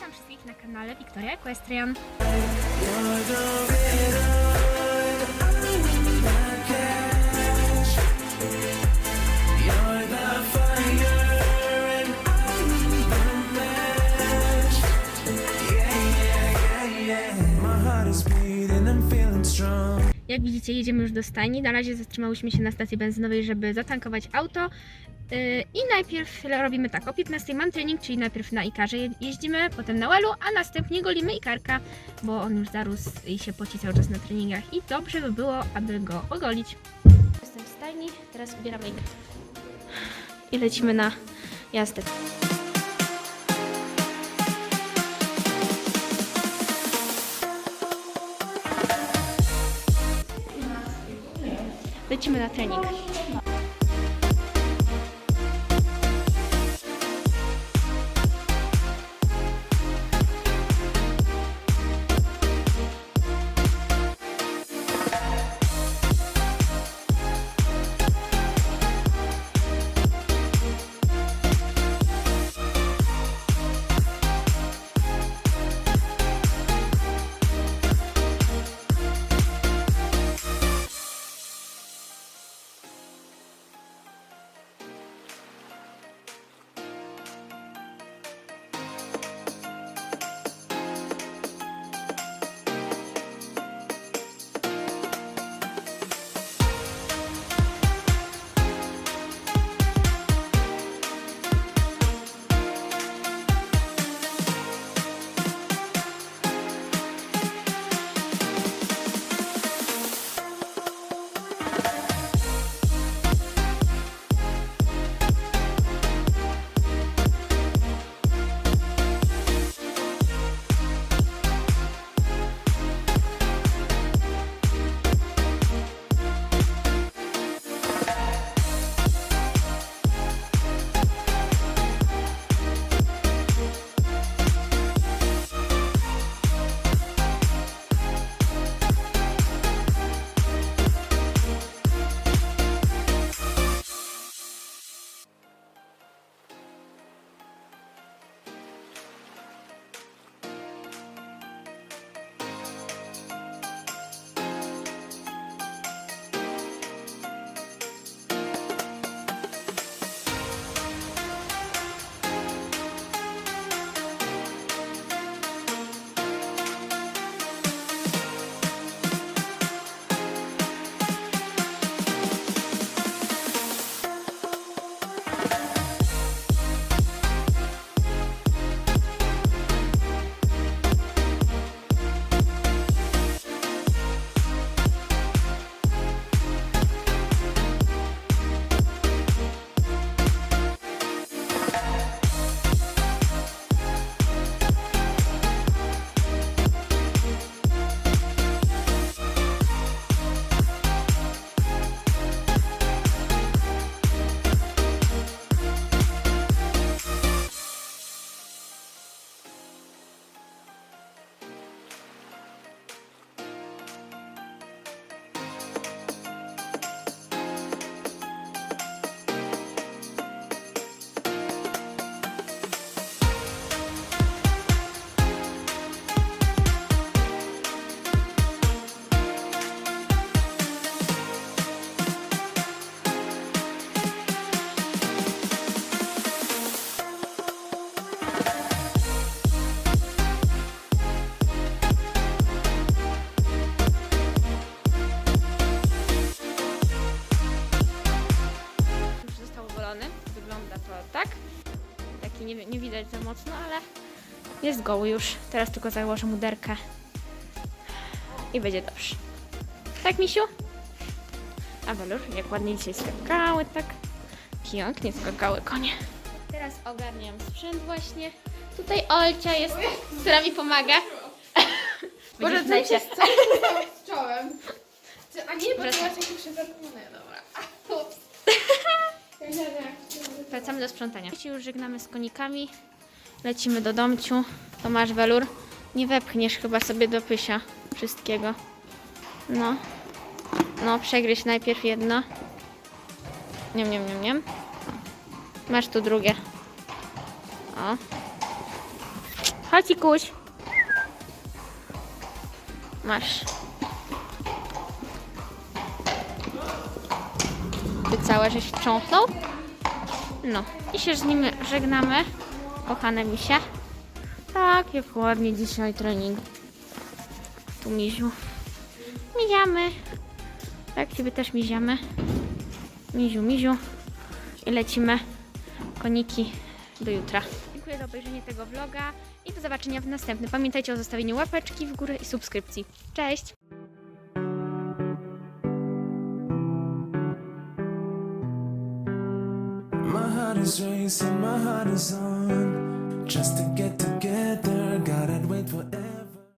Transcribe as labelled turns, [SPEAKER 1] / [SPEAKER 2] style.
[SPEAKER 1] Witam wszystkich na kanale Wiktoria Equestrian. Jak widzicie, jedziemy już do stajni. Na razie zatrzymałyśmy się na stacji benzynowej, żeby zatankować auto. Yy, I najpierw robimy tak, o 15 mam trening, czyli najpierw na Ikarze je- jeździmy, potem na Wellu, a następnie golimy Ikarka, bo on już zarósł i się poci cały czas na treningach i dobrze by było, aby go ogolić. Jestem w stajni, teraz ubieramy Ikarka. I lecimy na jazdę. Lecimy na trening. Taki nie, nie widać za mocno, ale jest goły już. Teraz tylko założę mu derkę. I będzie dobrze. Tak, misiu? A Welusz, jak ładnie dzisiaj skakały, tak? Pięknie skakały konie. Teraz ogarniam sprzęt właśnie. Tutaj Olcia jest, która mi pomaga.
[SPEAKER 2] Może
[SPEAKER 1] Będziesz
[SPEAKER 2] co się stało z czołem? A nie, bo
[SPEAKER 1] Wracam.
[SPEAKER 2] byłaś jakieś przetargane, dobra. Ups.
[SPEAKER 1] Wracamy do sprzątania. Już żegnamy z konikami. Lecimy do domciu. Tomasz Welur. Nie wepchniesz chyba sobie do pysia wszystkiego. No. No, przegryź najpierw jedno. Nie, nie, nie, nie. Masz tu drugie. O. Chodź, kuś. Masz. Ty całe żeś wtrząsnął? No. I się z nim żegnamy. Kochane misie. Tak, jak ładnie dzisiaj trening. Tu miziu. Miziamy. Tak, ciebie też miziamy. Miziu, miziu. I lecimy koniki do jutra. Dziękuję za obejrzenie tego vloga i do zobaczenia w następnym. Pamiętajcie o zostawieniu łapeczki w górę i subskrypcji. Cześć!
[SPEAKER 3] Is racing, my heart is on. Just to get together, gotta wait for